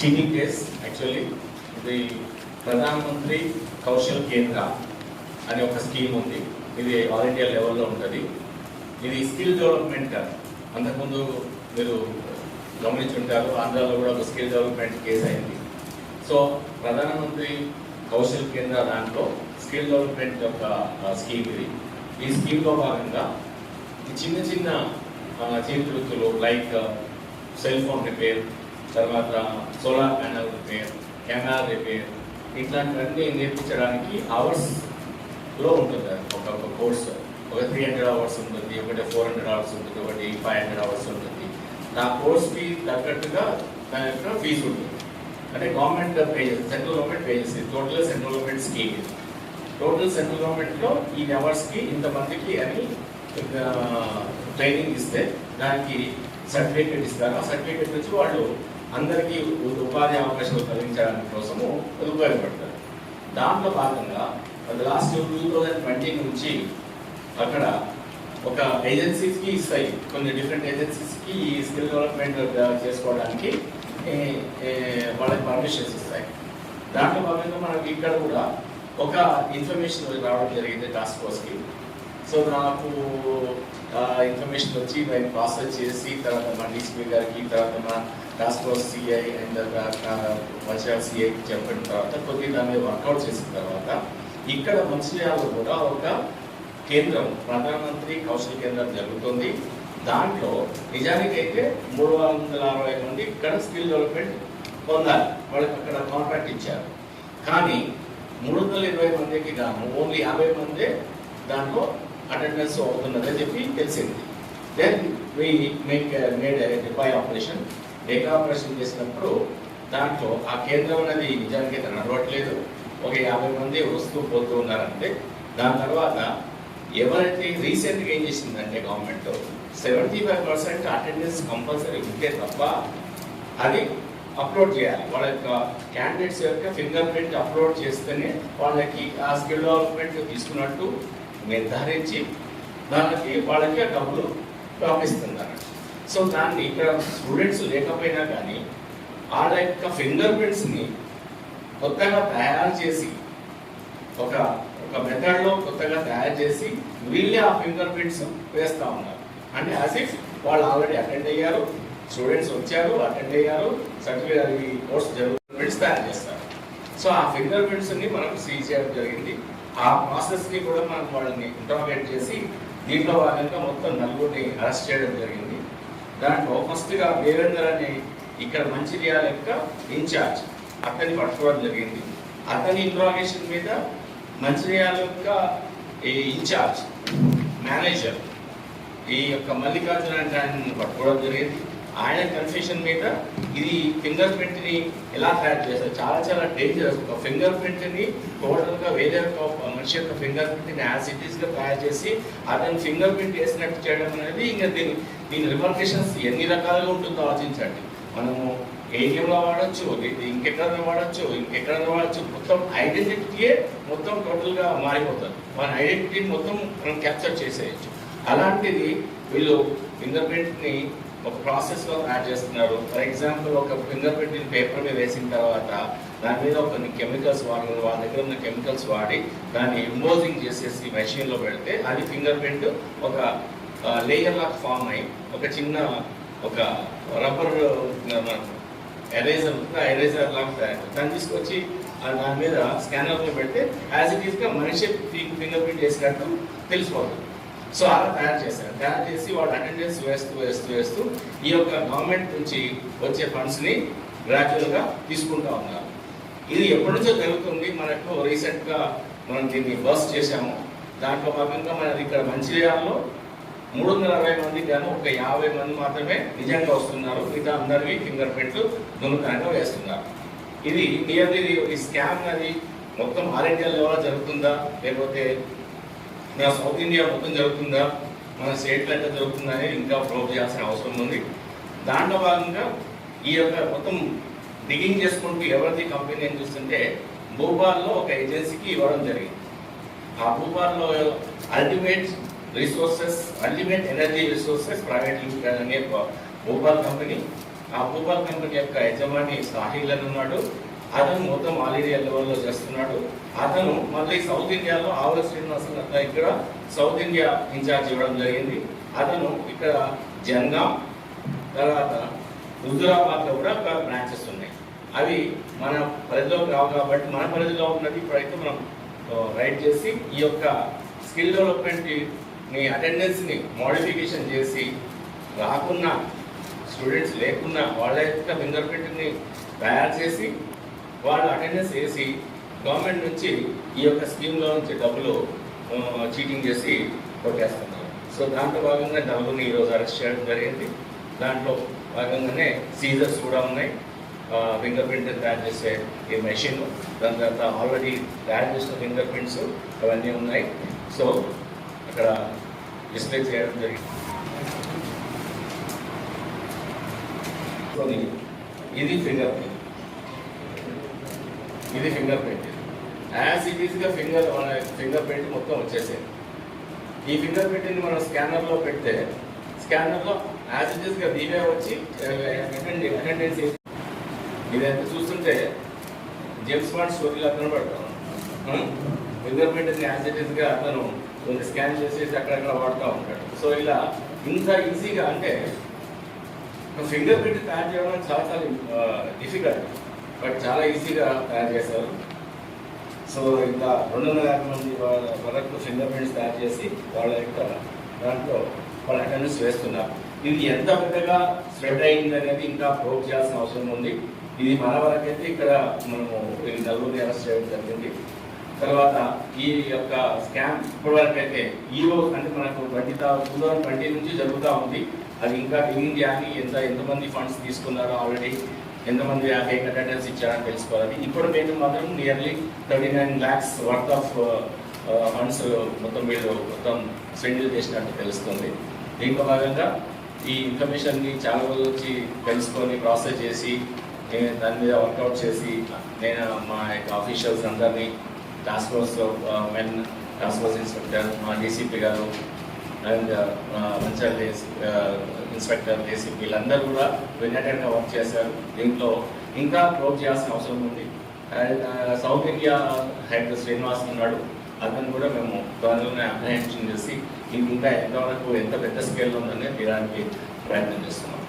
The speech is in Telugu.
చీటింగ్ కేస్ యాక్చువల్లీ ఇది ప్రధానమంత్రి కౌశల్ కేంద్ర అనే ఒక స్కీమ్ ఉంది. ఇది ఆల్ ఇండియా లెవెల్లో ఉంటుంది. ఇది స్కిల్ డెవలప్మెంట్ అంతకుముందు మీరు గమనించుంటారు ఆంధ్రాలో కూడా ఒక స్కిల్ డెవలప్మెంట్ కేసు అయింది. సో ప్రధానమంత్రి కౌశల్ కేంద్ర దాంట్లో స్కిల్ డెవలప్మెంట్ యొక్క స్కీమ్ ఇది. ఈ స్కీమ్లో భాగంగా చిన్న చిన్న చేతి వృత్తులు లైక్ సెల్ ఫోన్ రిపేర్ తర్వాత solar panel repair camera repair ఇట్లాంటివన్నీ నేర్పించడానికి అవర్స్లో ఉంటుంది ఒక ఒక ఒక త్రీ హండ్రెడ్ అవర్స్ ఉంటుంది ఒకటి ఫోర్ హండ్రెడ్ అవర్స్ ఉంటుంది ఒకటి ఫైవ్ హండ్రెడ్ అవర్స్ ఉంటుంది. నా కోర్స్కి తగ్గట్టుగా దాని యొక్క ఫీజు ఉంటుంది. అంటే government pay central government pay చేస్తుంది టోటల్ సెంట్రల్ గవర్నమెంట్ స్కీమ్ ఇది. టోటల్ సెంట్రల్ గవర్నమెంట్లో ఈ అవర్స్కి ఇంతమందికి అని ట్రైనింగ్ ఇస్తే దానికి సర్టిఫికేట్ ఇస్తారు. ఆ సర్టిఫికేట్ వచ్చి వాళ్ళు అందరికీ ఉపాధి అవకాశాలు కలిగించడానికి కోసము ఉపయోగపడతారు. దాంట్లో భాగంగా లాస్ట్ టూ థౌజండ్ ట్వంటీ నుంచి అక్కడ ఒక ఏజెన్సీస్కి ఇస్తాయి. కొన్ని డిఫరెంట్ ఏజెన్సీస్కి ఈ స్కిల్ డెవలప్మెంట్ చేసుకోవడానికి వాళ్ళకి పర్మిషన్స్ ఇస్తాయి. దాంట్లో భాగంగా మనకి ఇక్కడ కూడా ఒక ఇన్ఫర్మేషన్ రావడం జరిగింది టాస్క్ ఫోర్స్కి. సో నాకు ఇన్ఫర్మేషన్ వచ్చి నేను ప్రాసెస్ చేసి తర్వాత మా డీసీపీ గారికి తర్వాత మా టాస్క్ ఫోర్స్ సిఐ అండ్ వచ్చే సిఐకి చెప్పిన తర్వాత కొద్దిగా దాన్ని వర్కౌట్ చేసిన తర్వాత ఇక్కడ మంచిర్యాలలో కూడా ఒక కేంద్రం ప్రధానమంత్రి కౌశల్ కేంద్రం జరుగుతుంది. దాంట్లో నిజానికైతే మూడు వందల అరవై మంది ఇక్కడ స్కిల్ డెవలప్మెంట్ పొందాలి. వాళ్ళకి అక్కడ కాంట్రాక్ట్ ఇచ్చారు. కానీ మూడు వందల ఇరవై మందికి గాను ఓన్లీ యాభై మందే దాంట్లో అటెండెన్స్ అవుతున్నదని చెప్పి తెలిసింది. Then we make made డిపాయ్ operation డేకా ఆపరేషన్ చేసినప్పుడు దాంట్లో ఆ కేంద్రం అనేది నిజానికి అయితే నడవట్లేదు. ఒక యాభై మంది వస్తూ పోతూ ఉన్నారంటే దాని తర్వాత ఎవరైతే రీసెంట్గా ఏం చేసిందంటే government seventy five percent attendance compulsory ఉంటే తప్ప అది అప్లోడ్ చేయాలి. వాళ్ళ యొక్క క్యాండిడేట్స్ యొక్క ఫింగర్ ప్రింట్ అప్లోడ్ చేస్తేనే వాళ్ళకి ఆ స్కిల్ డెవలప్మెంట్ తీసుకున్నట్టు నిర్ధారించి దానికి వాళ్ళకి ఆ డబ్బులు పంపిస్తున్నారు. సో దాన్ని ఇక్కడ స్టూడెంట్స్ లేకపోయినా కానీ వాళ్ళ యొక్క ఫింగర్ ప్రింట్స్ని కొత్తగా తయారు చేసి ఒక ఒక మెథడ్లో కొత్తగా తయారు చేసి వీళ్ళే ఆ ఫింగర్ ప్రింట్స్ వేస్తూ ఉన్నారు. అంటే యాజ్ ఇఫ్ వాళ్ళు ఆల్రెడీ అటెండ్ అయ్యారు స్టూడెంట్స్ వచ్చారు అటెండ్ అయ్యారు సర్టిఫికేట్ ఈ కోర్స్ జరుగుతున్న ప్రింట్స్ తయారు చేస్తారు. సో ఆ ఫింగర్ ప్రింట్స్ని మనం సీజ్ చేయడం జరిగింది. ఆ ప్రాసెస్ని కూడా మనం వాళ్ళని ఇంటర్వేట్ చేసి దీంట్లో భాగంగా మొత్తం నలుగురిని అరెస్ట్ చేయడం జరిగింది. దాంట్లో ఫస్ట్గా దేవేందర్ అనే ఇక్కడ మంచిర్యాల యొక్క ఇన్ఛార్జ్ అతన్ని పట్టుకోవడం జరిగింది. అతని ఇంట్రాగేషన్ మీద మంచిర్యాల యొక్క ఈ ఇన్ఛార్జ్ మేనేజర్ ఈ యొక్క మల్లికార్జున అంటే ఆయనను పట్టుకోవడం జరిగింది. ఆయన కన్ఫ్యూషన్ మీద ఇది ఫింగర్ ప్రింట్ని ఎలా తయారు చేస్తారు చాలా చాలా డేంజరస్ ఒక ఫింగర్ ప్రింట్ని టోటల్గా వేరే ఒక మనిషి యొక్క ఫింగర్ ప్రింట్ని యాజ్ ఇట్ ఈస్గా తయారు చేసి అతని ఫింగర్ ప్రింట్ వేసినట్టు చేయడం అనేది ఇంకా దీని దీని రివర్కేషన్స్ ఎన్ని రకాలుగా ఉంటుందో ఆలోచించండి. మనము ఏటీఎంలో వాడచ్చు ఇంకెక్కడ ఇంకెక్కడైనా వాడచ్చు ఇంకెక్కడైనా వాడచ్చు. మొత్తం ఐడెంటిటీయే మొత్తం టోటల్గా మారిపోతుంది. మన ఐడెంటిటీ మొత్తం మనం క్యాప్చర్ చేసేయచ్చు. అలాంటిది వీళ్ళు ఫింగర్ ప్రింట్ని ఒక ప్రాసెస్లో యాడ్ చేస్తున్నారు ఫర్ ఎగ్జాంపుల్ ఒక ఫింగర్ ప్రింట్ని పేపర్ మీద వేసిన తర్వాత దాని మీద కొన్ని కెమికల్స్ వాడి వాళ్ళ దగ్గర ఉన్న కెమికల్స్ వాడి దాన్ని ఇంపోజింగ్ చేసేసి మెషిన్లో పెడితే అది ఫింగర్ ప్రింట్ ఒక లేయర్ లాగా ఫామ్ అయ్యి ఒక చిన్న ఒక రబ్బర్ ఎరేజర్ ఎరేజర్ లాగా తయారు. దాన్ని తీసుకొచ్చి దాని మీద స్కానర్లో పెడితే యాజ్ ఇట్ ఈస్గా మనిషి ఫింగర్ ప్రింట్ వేసినట్టు తెలిసిపోతుంది సో అలా తయారు చేశారు. తయారు చేసి వాళ్ళు అటెండెన్స్ వేస్తూ వేస్తూ వేస్తూ ఈ యొక్క గవర్నమెంట్ నుంచి వచ్చే ఫండ్స్ని గ్రాడ్యువల్గా తీసుకుంటా ఉన్నారు. ఇది ఎప్పటి నుంచో జరుగుతుంది. మనకు రీసెంట్గా మనం దీన్ని బస్ చేశాము. దాంట్లో భాగంగా మనది ఇక్కడ మంచిర్యాలలో మూడు వందల అరవై మంది గాను ఒక యాభై మంది మాత్రమే నిజంగా వస్తున్నారు. మిగతా అందరివి ఫింగర్ ప్రింట్లు దొంగతనంగా వేస్తున్నారు. ఇది నియర్లీ ఈ స్కామ్ అది మొత్తం ఆల్ ఇండియా లెవెల్ జరుగుతుందా? లేకపోతే మన సౌత్ ఇండియా మొత్తం జరుగుతుందా? మన స్టేట్లో లెక్క జరుగుతుందా అనేది ఇంకా ప్రూవ్ చేయాల్సిన అవసరం ఉంది. దాంట్లో భాగంగా ఈ యొక్క మొత్తం డిగింగ్ చేసుకుంటూ ఎవరిది కంపెనీ అని చూస్తుంటే భూపాల్లో ఒక ఏజెన్సీకి ఇవ్వడం జరిగింది. ఆ భూపాల్లో ultimate resources ultimate energy resources private limited అనే ఒక భూపాల్ కంపెనీ ఆ భూపాల్ కంపెనీ యొక్క యజమాని సాహిల్ అని ఉన్నాడు. అతను మొత్తం ఆల్ ఇండియా లెవెల్లో చేస్తున్నాడు. అతను మళ్ళీ సౌత్ ఇండియాలో ఆవుల శ్రీనివాసన్ అతను ఇక్కడ సౌత్ ఇండియా ఇన్ఛార్జ్ ఇవ్వడం జరిగింది. అతను ఇక్కడ జన్గాం తర్వాత హుజురాబాద్లో కూడా ఒక బ్రాంచెస్ ఉన్నాయి. అవి మన పరిధిలోకి రావు కాబట్టి మన పరిధిలో ఉన్నది ఇప్పుడైతే మనం రైట్ చేసి ఈ యొక్క స్కిల్ డెవలప్మెంట్ మీ అటెండెన్స్ని మోడిఫికేషన్ చేసి రాకున్నా స్టూడెంట్స్ లేకున్నా వాళ్ళ యొక్క ఫింగర్ ప్రింట్ని తయారు చేసి వాళ్ళు అటెండెన్స్ వేసి గవర్నమెంట్ నుంచి ఈ యొక్క స్కీమ్లో నుంచి డబ్బులు చీటింగ్ చేసి కొట్టేస్తున్నారు. సో దాంట్లో భాగంగా డబ్బుని ఈరోజు అరెస్ట్ చేయడం జరిగింది. దాంట్లో భాగంగానే సీజర్స్ కూడా ఉన్నాయి. ఫింగర్ ప్రింట్ తయారు చేసే ఈ మెషిన్ దాని తర్వాత ఆల్రెడీ తయారు చేసిన ఫింగర్ ప్రింట్స్ అవన్నీ ఉన్నాయి. సో అక్కడ డిస్ప్లే చేయడం జరిగింది. ఇది ఫింగర్ ప్రింట్ ఇది ఫింగర్ ప్రింట్. యాజ్ ఇట్ ఈస్గా ఫింగర్ ఫింగర్ ప్రింట్ మొత్తం వచ్చేసేది ఈ ఫింగర్ ప్రింట్ని మనం స్కానర్లో పెడితే స్కానర్లో యాజ్ ఇట్ ఈస్గా దీవే వచ్చి అటెండెన్స్ ఇదైతే చూస్తుంటే జేమ్స్ బాండ్ స్టోరీలో కనబడతాం ఫింగర్ ప్రింట్ని యాజ్ ఇట్ ఈస్గా అతను కొన్ని స్కాన్ చేసేసి అక్కడక్కడ వాడుతూ ఉంటాడు. సో ఇలా ఇంత ఈజీగా అంటే ఫింగర్ ప్రింట్ తయారు చేయడం చాలా చాలా డిఫికల్ట్ బట్ చాలా ఈజీగా తయారు చేశారు సో ఇంకా రెండు వందల యాభై మంది వాళ్ళ వరకు ఫింగర్ ప్రింట్స్ తయారు చేసి వాళ్ళ యొక్క దాంట్లో వాళ్ళ అటెండెన్స్ వేస్తున్నారు. ఇది ఎంత పెద్దగా స్ప్రెడ్ అయింది అనేది ఇంకా ప్రూవ్ చేయాల్సిన అవసరం ఉంది. ఇది మన వరకైతే ఇక్కడ మనము నలుగురిని అరెస్ట్ చేయడం జరిగింది. తర్వాత ఈ యొక్క స్కామ్ ఇప్పటి వరకు అయితే ఈ రోజు అంటే మనకు ట్వంటీ టూ థౌసండ్ ట్వంటీ నుంచి జరుగుతూ ఉంది. అది ఇంకా క్లీన్ చేయాలి ఎంత ఎంతమంది ఫండ్స్ తీసుకున్నారో ఆల్రెడీ ఎంతమంది ఆ ఫేక్ అటెండెన్స్ ఇచ్చారని తెలుసుకోవాలి. ఇప్పుడు మేము మాత్రం nearly thirty nine lakhs worth of funds మొత్తం వీళ్ళు మొత్తం స్పెండిల్ చేసినట్టు తెలుస్తుంది. దీంట్లో భాగంగా ఈ ఇన్ఫర్మేషన్ని చాలా రోజుల నుంచి తెలుసుకొని ప్రాసెస్ చేసి నేను దాని మీద వర్కౌట్ చేసి నేను మా యొక్క ఆఫీషియల్స్ అందరినీ task force men task force inspector మా డీసీపీ గారు అండ్ మంచల్ ఇన్స్పెక్టర్ ఏసీపీ వీళ్ళందరూ కూడా యునైటెడ్గా వర్క్ చేశారు దీంట్లో. ఇంకా ప్రోవ్ చేయాల్సిన అవసరం ఉంది. And South India head Srinivas ఉన్నాడు. అతను కూడా మేము త్వరలోనే అప్రహెన్షన్ చేసి ఇంకా ఎంతవరకు ఎంత పెద్ద స్కేల్లో ఉందని తీయడానికి ప్రయత్నం చేస్తున్నాం.